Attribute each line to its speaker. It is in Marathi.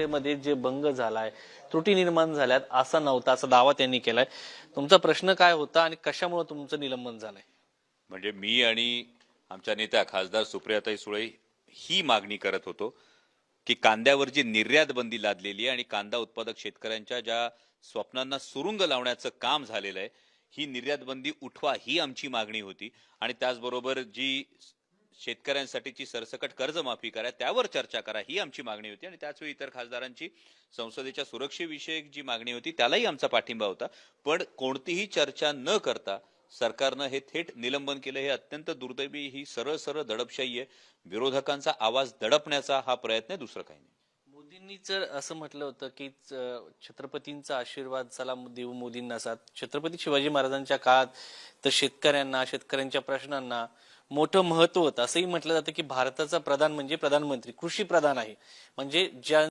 Speaker 1: लोकशाहीमध्ये जे भंग झालाय त्रुटी निर्माण झाल्यात असा नव्हता असा दावा त्यांनी केलाय. तुमचा प्रश्न काय होता आणि कशामुळे तुमचं निलंबन झालंय?
Speaker 2: म्हणजे मी आणि आमच्या नेत्या खासदार सुप्रियाताई सुळे ही मागणी करत होतो की कांद्यावर जी निर्यात बंदी लादलेली आहे आणि कांदा उत्पादक शेतकऱ्यांच्या ज्या स्वप्नांना सुरुंग लावण्याचं काम झालेलं आहे ही निर्यात बंदी उठवा ही आमची मागणी होती. आणि त्याचबरोबर जी शेतकऱ्यांसाठीची सरसकट कर्जमाफी करा त्यावर चर्चा करा ही आमची मागणी होती. आणि त्याचवेळी इतर खासदारांची संसदेच्या सुरक्षेविषयक जी मागणी होती त्यालाही आमचा पाठिंबा होता. पण कोणतीही चर्चा न करता सरकारनं हे थेट निलंबन केलं हे अत्यंत दुर्दैवी ही सरळ सरळ दडपशाही आहे. विरोधकांचा आवाज दडपण्याचा हा प्रयत्न आहे दुसरं काही नाही.
Speaker 1: मोदींनी जर असं म्हटलं होतं की च- छत्रपतींचा आशीर्वाद चला देऊ मोदींना साथ. छत्रपती शिवाजी महाराजांच्या काळात तर शेतकऱ्यांना शेतकऱ्यांच्या प्रश्नांना मोठं महत्त्व होतं. असंही म्हटलं जातं की भारताचा प्रधान म्हणजे प्रधानमंत्री कृषी प्रधान आहे. म्हणजे ज्या